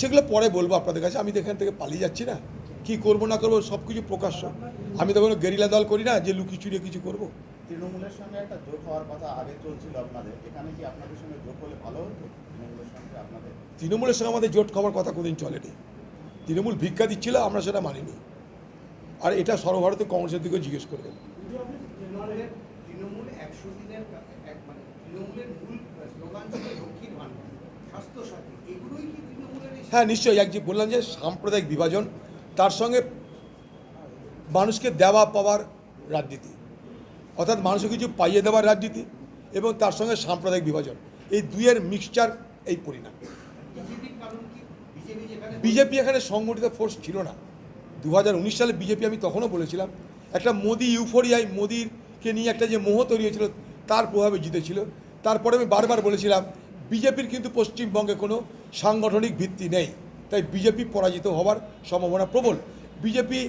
সেগুলো পরে বলব আপনাদের কাছে। আমি তো এখান থেকে পালিয়ে যাচ্ছি না। কি করব না করব সব কিছু প্রকাশ্য। আমি তো কোনো গেরিলা দল করি না যে লুকিয়ে চুরিয়ে কিছু করব। তৃণমূলের সঙ্গে একটা জোট হওয়ার কথা আগে চলছিল আপনাদের। এখানে কি আপনাদের সঙ্গে জোট হলে ভালো হতো? তৃণমূলের সঙ্গে আপনাদের? তৃণমূলের সঙ্গে আমাদের জোট খাবার কথা কোনোদিন চলেনি। তৃণমূল ভিক্ষা দিচ্ছিল আমরা সেটা মানিনি। আর এটা সর্বভারতীয় কংগ্রেসের দিকে জিজ্ঞেস করবেন। যদি আপনি তৃণমূলের তৃণমূল একশো দিনের মানে তৃণমূলের মূল স্লোগান ছিল লক্ষ্মীর ভাণ্ডার। হ্যাঁ নিশ্চয়ই। এক যে বললাম যে সাম্প্রদায়িক বিভাজন তার সঙ্গে মানুষকে দেওয়া পাওয়ার রাজনীতি অর্থাৎ মানুষকে কিছু পাইয়ে দেওয়ার রাজনীতি এবং তার সঙ্গে সাম্প্রদায়িক বিভাজন। এই দুইয়ের মিক্সচার এই পরিণাম। বিজেপি এখানে সংগঠিত ফোর্স ছিল না। দু হাজার উনিশ সালে বিজেপি আমি তখনও বলেছিলাম একটা মোদি ইউফোরিয়ায় মোদিরকে নিয়ে একটা যে মোহ তৈরি হয়েছিল তার প্রভাবে জিতেছিল। তারপরে আমি বারবার বলেছিলাম বিজেপির কিন্তু পশ্চিমবঙ্গে কোনো সাংগঠনিক ভিত্তি নেই। তাই বিজেপি পরাজিত হওয়ার সম্ভাবনা প্রবল। বিজেপি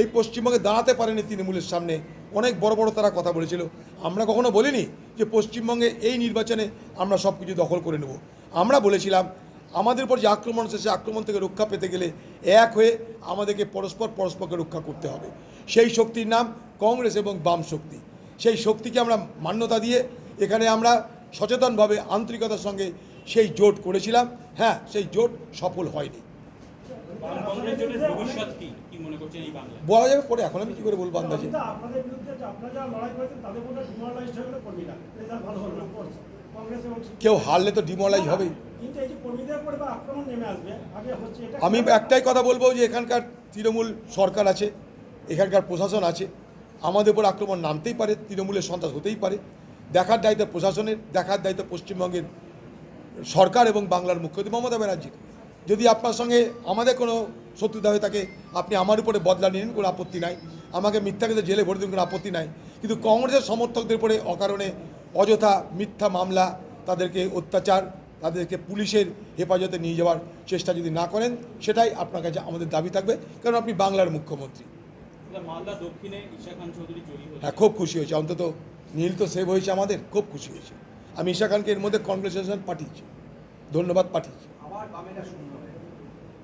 এই পশ্চিমবঙ্গে দাঁড়াতে পারেনি তৃণমূলের সামনে। অনেক বড় বড় তারা কথা বলেছিল। আমরা কখনো বলিনি যে পশ্চিমবঙ্গে এই নির্বাচনে আমরা সব কিছু দখল করে নেব। আমরা বলেছিলাম, আমাদের উপর যে আক্রমণ সেই আক্রমণ থেকে রক্ষা পেতে গেলে এক হয়ে আমাদেরকে পরস্পর পরস্পরকে রক্ষা করতে হবে। সেই শক্তির নাম কংগ্রেস এবং বাম শক্তি। সেই শক্তিকে আমরা মান্যতা দিয়ে এখানে আমরা সচেতনভাবে আন্তরিকতার সঙ্গে সেই জোট করেছিলাম। হ্যাঁ সেই জোট সফল হয়নি। বাম কংগ্রেস জোটের ভবিষ্যৎ কি? কি মনে করছেন এই বাংলায়? বলা যাবে পরে এখন আমি কী করে বলব আন্দাজে? কেউ হারলে তো ডিমোরালাইজ হবেই। কিন্তু এই যে কর্মীদের উপরে বা আক্রমণ নেমে আসবে আগে হচ্ছে এটা আমি একটাই কথা বলব যে এখানকার তৃণমূল সরকার আছে এখানকার প্রশাসন আছে। আমাদের উপর আক্রমণ নামতেই পারে তৃণমূলের সন্ত্রাস হতেই পারে। দেখার দায়িত্ব প্রশাসনের দেখার দায়িত্ব পশ্চিমবঙ্গের সরকার এবং বাংলার মুখ্যমন্ত্রী মমতা ব্যানার্জির। যদি আপনার সঙ্গে আমাদের কোনো শত্রুতা হয়ে থাকে আপনি আমার উপরে বদলা নিন কোনো আপত্তি নাই। আমাকে মিথ্যাকে জেলে ভরে দিন কোনো আপত্তি নাই। কিন্তু কংগ্রেসের সমর্থকদের উপরে অকারণে অযথা মিথ্যা মামলা তাদেরকে অত্যাচার তাদেরকে পুলিশের হেফাজতে নিয়ে যাওয়ার চেষ্টা যদি না করেন সেটাই আপনার কাছে আমাদের দাবি থাকবে কারণ আপনি বাংলার মুখ্যমন্ত্রী। হ্যাঁ খুব খুশি হয়েছে অন্তত নীল তো সেভ হয়েছে আমাদের খুব খুশি হয়েছে। আমি ঈশা খানকে এর মধ্যে কনগ্রেচুলেশন পাঠিয়েছি ধন্যবাদ পাঠিয়েছি।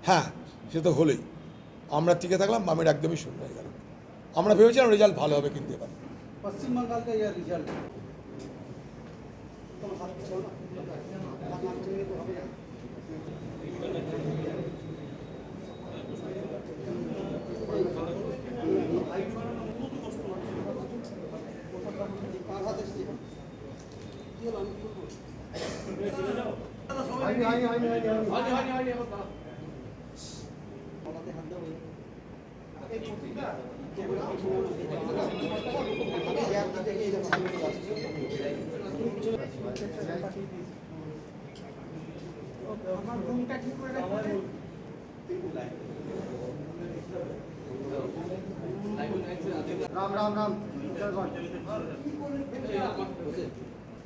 হ্যাঁ সে তো হলেই। আমরা টিকে থাকলাম বামের একদমই শূন্য হয়ে গেল। আমরা ভেবেছিলাম রেজাল্ট ভালো হবে কিন্তু এবার। আমার রুমটা ঠিক করে রাখবে রাম রাম রাম।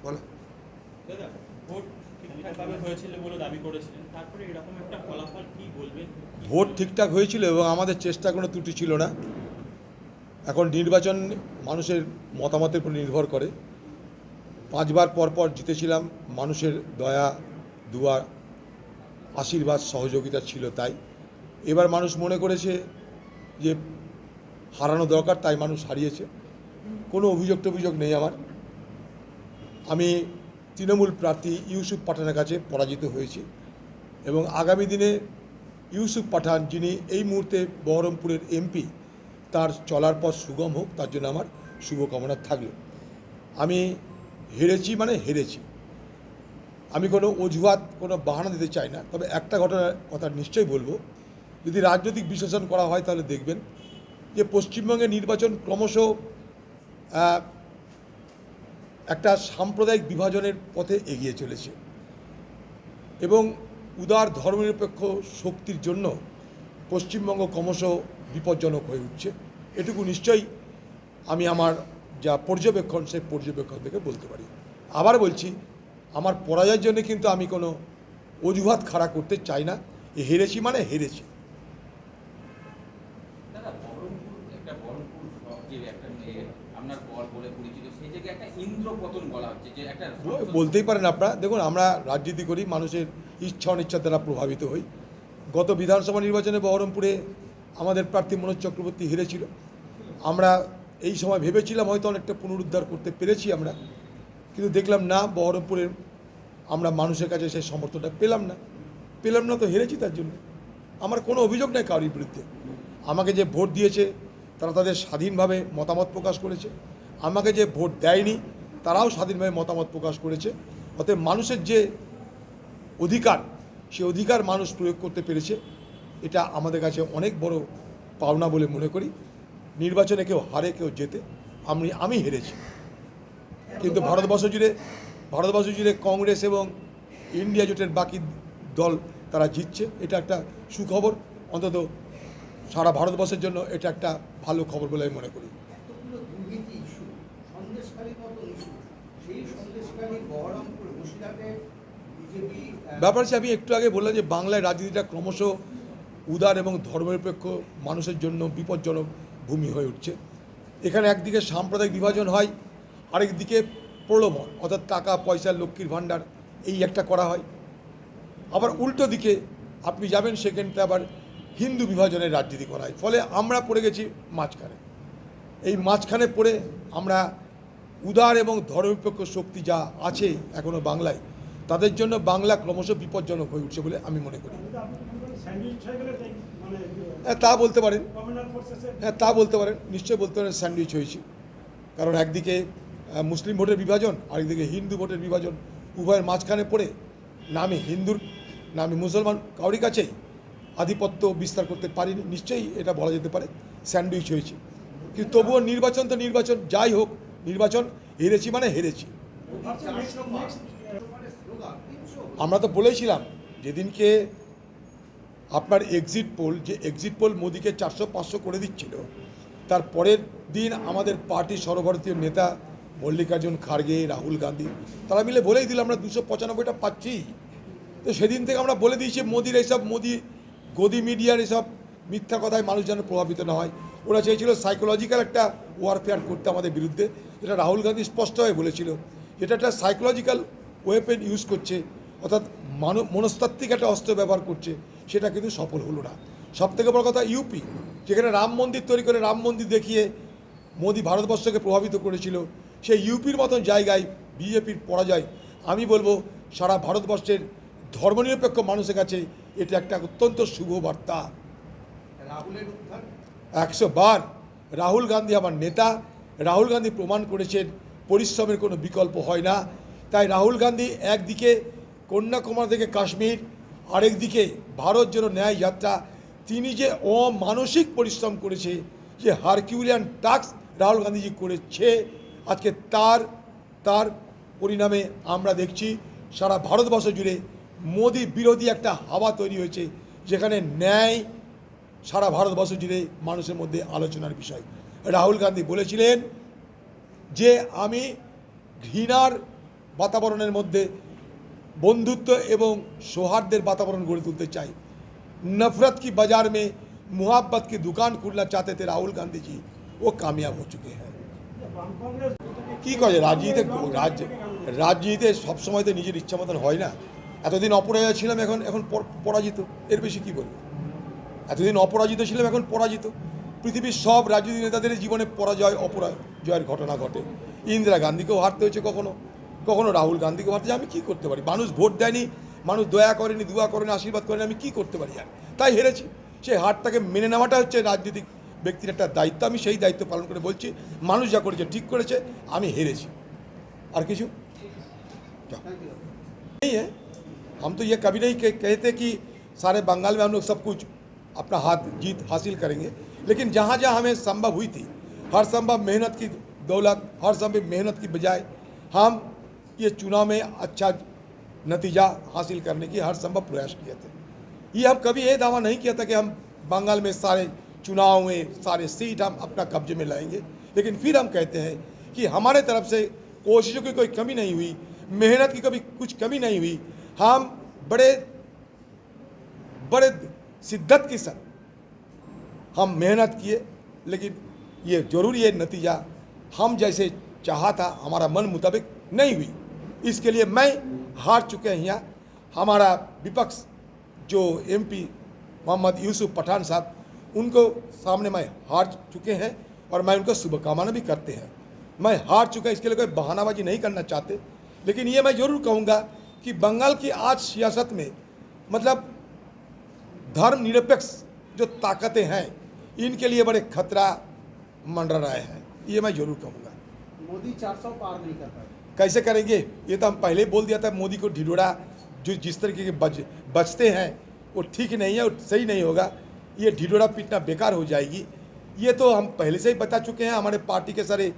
বলো দাদা ভোট ঠিকঠাকভাবে হয়েছিল বলে দাবি করেছিলেন? তারপরে এরকম একটা ফলাফল কি বলবেন ভোট ঠিকঠাক হয়েছিল এবং আমাদের চেষ্টা কোনো ত্রুটি ছিল না। এখন নির্বাচন মানুষের মতামতের উপর নির্ভর করে। পাঁচবার পর পর জিতেছিলাম, মানুষের দয়া, দুয়া, আশীর্বাদ, সহযোগিতা ছিল তাই। এবার মানুষ মনে করেছে যে হারানো দরকার, তাই মানুষ হারিয়েছে। কোনো অভিযোগ টভিযোগ নেই আমার। আমি তৃণমূল প্রার্থী ইউসুফ পাঠানের কাছে পরাজিত হয়েছি এবং আগামী দিনে ইউসুফ পাঠান, যিনি এই মুহূর্তে বহরমপুরের এমপি, তার চলার পথ সুগম হোক, তার জন্য আমার শুভকামনা থাকল। আমি হেরেছি মানে হেরেছি। আমি কোনো অজুহাত, কোনো বাহানা দিতে চাই না, তবে একটা ঘটনার কথা নিশ্চয়ই বলব। যদি রাজনৈতিক বিশ্লেষণ করা হয় তাহলে দেখবেন যে পশ্চিমবঙ্গে নির্বাচন ক্রমশ একটা সাম্প্রদায়িক বিভাজনের পথে এগিয়ে চলেছে। এবং উদার ধর্মনিরপেক্ষ শক্তির জন্য পশ্চিমবঙ্গ ক্রমশ বিপজ্জনক হয়ে উঠছে। এটুকু নিশ্চয়ই আমি আমার যা পর্যবেক্ষণ, সেই পর্যবেক্ষণ থেকে বলতে পারি। আবার বলছি, আমার পরাজয়ের জন্য কিন্তু আমি কোনো অজুহাত খাড়া করতে চাই না। হেরেছি মানে হেরেছি দাদা বহরমপুর একটা বহরমপুর যে একটা মেয়ে আপনার পর বলে পরিচিত সেই জায়গায় একটা ইন্দ্র বলতেই পারেন আপনারা। দেখুন, আমরা রাজনীতি করি, মানুষের ইচ্ছা অনিচ্ছা দ্বারা প্রভাবিত হই। গত বিধানসভা নির্বাচনে বহরমপুরে আমাদের প্রার্থী মনোজ চক্রবর্তী হেরেছিল। আমরা এই সময় ভেবেছিলাম হয়তো অনেকটা পুনরুদ্ধার করতে পেরেছি আমরা, কিন্তু দেখলাম না বহরমপুরের আমরা মানুষের কাছে সেই সমর্থনটা পেলাম না। পেলাম না তো হেরেছি তার জন্য। আমার কোনো অভিযোগ নেই কারোর বিরুদ্ধে। আমাকে যে ভোট দিয়েছে, তারা তাদের স্বাধীনভাবে মতামত প্রকাশ করেছে। আমাকে যে ভোট দেয়নি তারাও স্বাধীনভাবে মতামত প্রকাশ করেছে। অতএব মানুষের যে অধিকার, সে অধিকার মানুষ প্রয়োগ করতে পেরেছে। এটা আমাদের কাছে অনেক বড় পাওনা বলে মনে করি। নির্বাচনে কেউ হারে, কেউ জেতে, আমি আমি হেরেছি। কিন্তু ভারতবর্ষ জুড়ে ভারতবর্ষ জুড়ে কংগ্রেস এবং ইন্ডিয়া জোটের বাকি দল তারা জিতছে। এটা একটা সুখবর। অন্তত সারা ভারতবর্ষের জন্য এটা একটা ভালো খবর বলে আমি মনে করি। ব্যাপার হচ্ছে আমি একটু আগে বললাম যে বাংলায় রাজনীতিটা ক্রমশ উদার এবং ধর্মনিরপেক্ষ মানুষের জন্য বিপজ্জনক ভূমি হয়ে উঠছে। এখানে একদিকে সাম্প্রদায়িক বিভাজন হয়, আরেকদিকে প্রলোভন, অর্থাৎ টাকা, পয়সা, লক্ষ্মীর ভাণ্ডার, এই একটা করা হয়। আবার উল্টো দিকে আপনি যাবেন সেখানটা আবার হিন্দু বিভাজনের রাজনীতি করা হয়। ফলে আমরা পড়ে গেছি মাঝখানে। এই মাঝখানে পড়ে আমরা উদার এবং ধর্মনিরপেক্ষ শক্তি যা আছে এখনও বাংলায় তাদের জন্য বাংলা ক্রমশ বিপজ্জনক হয়ে উঠছে বলে আমি মনে করি। হয়ে, তা বলতে পারেন। হ্যাঁ তা বলতে পারেন। নিশ্চয়ই বলতে পারেন স্যান্ডউইচ হয়েছি। কারণ একদিকে মুসলিম ভোটের বিভাজন, আরেকদিকে হিন্দু ভোটের বিভাজন উভয়ের মাঝখানে পড়ে নামে হিন্দুর, নামে মুসলমান কাউরি কাছেই আধিপত্য বিস্তার করতে পারিনি। নিশ্চয়ই এটা বলা যেতে পারে স্যান্ডউইচ হয়েছে। কিন্তু তবুও নির্বাচন তো নির্বাচন, যাই হোক, নির্বাচন হেরেছি মানে হেরেছি চারশো পাঁচ মানে স্লোগান তিনশো আমরা তো বলেছিলাম, যেদিনকে আপনার এক্সিট পোল যে এক্সিট পোল মোদিকে চারশো পাঁচশো করে দিচ্ছিল, তার পরের দিন আমাদের পার্টি সর্বভারতীয় নেতা মল্লিকার্জুন খার্গে, রাহুল গান্ধী, তারা মিলে বলেই দিল, আমরা দুশো পঁচানব্বইটা পাচ্ছি। তো সেদিন থেকে আমরা বলে দিয়েছি, মোদির এইসব, মোদি গদি মিডিয়ার এসব মিথ্যা কথায় মানুষ যেন প্রভাবিত না হয়। ওরা চেয়েছিল সাইকোলজিক্যাল একটা ওয়ারফেয়ার করতে আমাদের বিরুদ্ধে, যেটা রাহুল গান্ধী স্পষ্টভাবে বলেছিল। এটা একটা সাইকোলজিক্যাল ওয়েপেন ইউজ করছে অর্থাৎ মানব মনস্তাত্ত্বিক একটা অস্ত্র ব্যবহার করছে সেটা কিন্তু সফল হলো না। সব থেকে বড় কথা ইউপি যেখানে রাম মন্দির তৈরি করে রাম মন্দির দেখিয়ে মোদী ভারতবর্ষকে প্রভাবিত করেছিল সেই ইউপির মতন জায়গায় বিজেপির পরাজয় আমি বলব সারা ভারতবর্ষের ধর্মনিরপেক্ষ মানুষের কাছে এটা একটা অত্যন্ত শুভ বার্তা। রাহুলের একশো বার রাহুল গান্ধী আমার নেতা রাহুল গান্ধী প্রমাণ করেছেন পরিশ্রমের কোনো বিকল্প হয় না। তাই রাহুল গান্ধী একদিকে কন্যাকুমারী থেকে কাশ্মীর আরেকদিকে ভারত যেন ন্যায় যাত্রা, তিনি যে অমানসিক পরিশ্রম করেছে, যে হারকিউলিয়ান টাস্ক রাহুল গান্ধীজি করেছে, আজকে তার তার পরিণামে আমরা দেখছি সারা ভারতবর্ষ জুড়ে মোদি বিরোধী একটা হাওয়া তৈরি হয়েছে, যেখানে ন্যায় সারা ভারতবর্ষ জুড়ে মানুষের মধ্যে আলোচনার বিষয়। রাহুল গান্ধী বলেছিলেন যে, আমি ঘৃণার বাতাবরণের মধ্যে বন্ধুত্ব এবং সৌহার্দ্যের বাতাবরণ গড়ে তুলতে চাই नफरत की बाजार में मुहब्बत की दुकान खोलना चाहते थे राहुल गांधी जी वो कामयाब हो चुके हैं বাম কংগ্রেস কি করে রাজনীতিতে রাজ্য রাজনীতিতে সবসময় তো নিজের ইচ্ছা মতন হয় না এতদিন অপরাজয় ছিলাম এখন এখন পর- পরাজিত এর বেশি কি বলবো এতদিন অপরাজিত ছিলাম এখন পরাজিত পৃথিবীর সব রাজনীতি নেতাদের জীবনে পরাজয় অপরাজয়ের ঘটনা ঘটে ইন্দিরা গান্ধীকেও হারতে হয়েছে কখনো কখনো রাহুল গান্ধীকেও হারতে হয়েছে। আমি কি করতে পারি মানুষ ভোট দেয়নি মানুষ দয়া করেনি দুয়া করেনি আশীর্বাদ করেনি আমি কি করতে পারি আর তাই হেরেছি সেই হারটাকে মেনে নেওয়াটা হচ্ছে রাজনীতিক ব্যক্তির একটা দায়িত্ব আমি সেই দায়িত্ব পালন করে বলছি মানুষ যা করেছে ঠিক করেছে আমি হেরেছি আর কিছু যাও। नहीं है हम तो ये कभी नहीं कह- कहते कि सारे बंगाल में हम लोग सब कुछ अपना हाथ जीत हासिल करेंगे लेकिन जहाँ जहाँ हमें संभव हुई थी हर संभव मेहनत की दौलत हर संभव मेहनत की बजाय हम ये चुनाव में अच्छा नतीजा हासिल करने की हर संभव प्रयास किए थे। ये हम कभी ये दावा नहीं किया था कि हम बंगाल में सारे चुनाव में सारे सीट हम अपना कब्जे में लाएँगे, लेकिन फिर हम कहते हैं कि हमारे तरफ़ से कोशिशों की कोई कमी नहीं हुई, मेहनत की कभी कुछ कमी नहीं हुई। हम बड़े बड़े शिद्दत के साथ हम मेहनत किए, लेकिन ये ज़रूर ये नतीजा हम जैसे चाहा था, हमारा मन मुताबिक नहीं हुई। इसके लिए मैं हार चुके हैं यहाँ। हमारा विपक्ष, जो एमपी मोहम्मद यूसुफ पठान साहब, उनको सामने मैं हार चुके हैं और मैं उनको शुभकामना भी करते हैं। मैं हार चुका इसके लिए कोई बहानाबाजी नहीं करना चाहते। लेकिन ये मैं ज़रूर कहूँगा कि बंगाल की आज सियासत में मतलब धर्मनिरपेक्ष जो ताकतें हैं, इनके लिए बड़े खतरा मंडरा रहे हैं। ये मैं ज़रूर कहूँगा। मोदी 400 पार नहीं कर पाए। कैसे करेंगे? ये तो हम पहले ही बोल दिया था मोदी को ढिढोरा, जो जिस तरीके के बच बचते हैं, वो ठीक नहीं है और सही नहीं होगा। ये ढिढोरा पीटना बेकार हो जाएगी। ये तो हम पहले से ही बता चुके हैं, हमारे पार्टी के सारे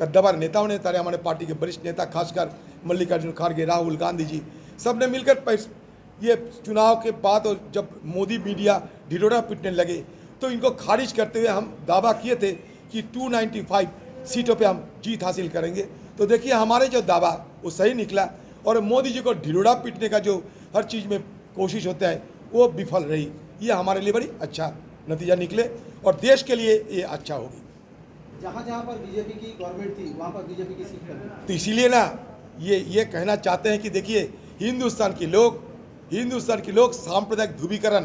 कद्दावर नेताओं ने, सारे हमारे पार्टी के वरिष्ठ नेता, खासकर मल्लिकार्जुन खड़गे, राहुल गांधी जी सबने मिलकर ये चुनाव के बाद और जब मोदी मीडिया ढिढोरा पीटने लगे तो इनको खारिज करते हुए हम दावा किए थे कि 295 सीटों पे हम जीत हासिल करेंगे। तो देखिए हमारे जो दावा वो सही निकला और मोदी जी को ढिढोरा पीटने का जो हर चीज़ में कोशिश होता है वो विफल रही। ये हमारे लिए बड़ी अच्छा नतीजा निकले और देश के लिए ये अच्छा होगी। जहाँ जहाँ पर बीजेपी की गवर्नमेंट थी वहाँ पर बीजेपी की सीट तो इसीलिए ना ये ये कहना चाहते हैं कि देखिए हिंदुस्तान के लोग हिंदुस्तान के लोग सांप्रदायिक ध्रुवीकरण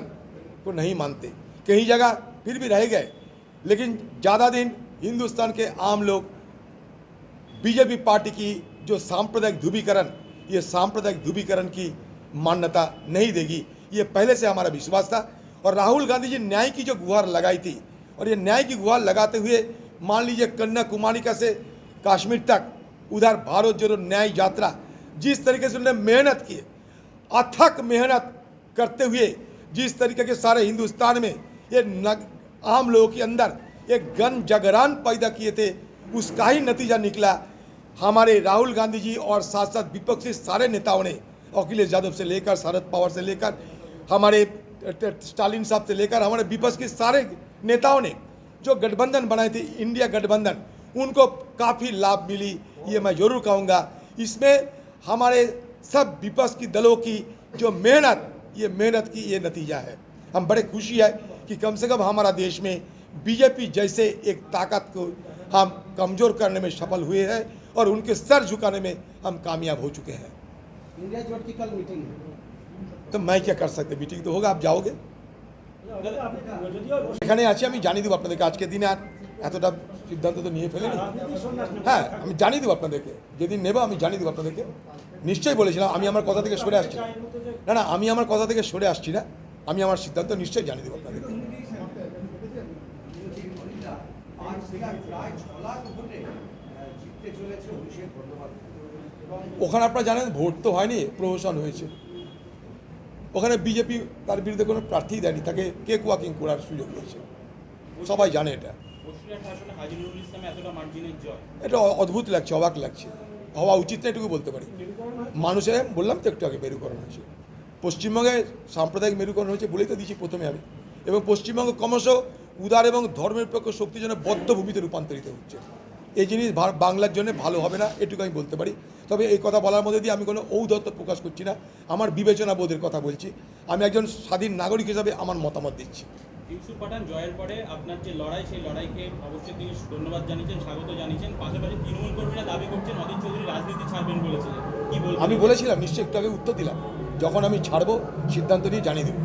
को नहीं मानते। कहीं जगह फिर भी रह गए लेकिन ज़्यादा दिन हिंदुस्तान के आम लोग बीजेपी पार्टी की जो सांप्रदायिक ध्रुवीकरण, ये सांप्रदायिक ध्रुवीकरण की मान्यता नहीं देगी। ये पहले से हमारा विश्वास था। और राहुल गांधी जी न्याय की जो गुहार लगाई थी, और ये न्याय की गुहार लगाते हुए मान लीजिए कन्याकुमारी का से कश्मीर तक उधर भारत जोड़ो न्याय यात्रा, जिस तरीके से उन्होंने मेहनत की, अथक मेहनत करते हुए, जिस तरीके के सारे हिंदुस्तान में ये आम लोगों के अंदर एक गन जगरान पैदा किए थे, उसका ही नतीजा निकला। हमारे राहुल गांधी जी और साथ साथ विपक्षी सारे नेताओं ने अखिलेश यादव से लेकर, शरद पवार से लेकर, हमारे स्टालिन साहब से लेकर, हमारे विपक्ष के सारे नेताओं ने जो गठबंधन बनाए थे, इंडिया गठबंधन, उनको काफ़ी लाभ मिली, ये मैं ज़रूर कहूँगा। इसमें हमारे सब विपक्ष की दलों की जो मेहनत, ये मेहनत की ये नतीजा है। हम बड़े खुशी है कि कम से कम हमारा देश में बीजेपी जैसे एक ताकत को हम कमज़ोर करने में सफल हुए हैं। और उनके सर झुकाने में हम कामयाब हो चुके हैं इंडिया जोट की कल मीटिंग है তো मैं क्या कर सकते मीटिंग तो होगा आप जाओगे আপনি যদিও এখানে আছি আমি জানিয়ে দেবো আপনাদেরকে আজকের দিনে আর এতটা সিদ্ধান্ত তো নিয়ে ফেলিনি রাজনীতি সন্ন্যাস নেবেন। হ্যাঁ আমি জানিয়ে দেবো আপনাদেরকে যেদিন নেবো আমি জানিয়ে দেবো আপনাদেরকে নিশ্চয়ই বলেছিলাম আমি আমার কথা থেকে সরে আসছি না। না না আমি আমার কথা থেকে সরে আসছি না আমি আমার সিদ্ধান্ত নিশ্চয়ই জানিয়ে দেবো আপনাদেরকে পাঁচ থেকে প্রায় চলেছে অভিষেক বন্দ্যোপাধ্যায়। ওখানে আপনারা জানেন ভোট তো হয়নি প্রহসন হয়েছে। ওখানে বিজেপি তার বিরুদ্ধে কোনো প্রার্থী দেয়নি তাকে কেক ওয়াকিং করার সুযোগ দিয়েছে সবাই জানে এটা। এটা অদ্ভুত লাগছে অবাক লাগছে। হওয়া উচিত না এটুকু বলতে পারি। মানুষের বললাম তো একটু আগে মেরুকরণ হয়েছে। পশ্চিমবঙ্গে সাম্প্রদায়িক মেরুকরণ হয়েছে বলেই তো দিয়েছি প্রথমে আমি। এবং পশ্চিমবঙ্গ ক্রমশ উদার এবং ধর্মনিরপেক্ষ শক্তির জন্য বদ্ধভূমিতে রূপান্তরিত হচ্ছে। এই জিনিস বাংলার জন্য ভালো হবে না এটুকু আমি বলতে পারি। তবে এই কথা বলার মধ্যে দিয়ে আমি কোনো ঔদত্ত প্রকাশ করছি না আমার বিবেচনা বোধের কথা বলছি। আমি একজন স্বাধীন নাগরিক হিসাবে আমার মতামত দিচ্ছি। ইউসুফ পাঠান জয়ের পরে আপনার যে লড়াই সেই লড়াইকে অবশ্যই তিনি ধন্যবাদ জানিয়েছেন স্বাগত জানিয়েছেন। পাশাপাশি তৃণমূল কর্মীরা দাবি করছেন অধীর চৌধুরী রাজনীতি ছাড়বেন বলেছিলেন। কি আমি বলেছিলাম নিশ্চয়ই একটু আগে উত্তর দিলাম। যখন আমি ছাড়বো সিদ্ধান্ত নিয়ে জানিয়ে দেবো।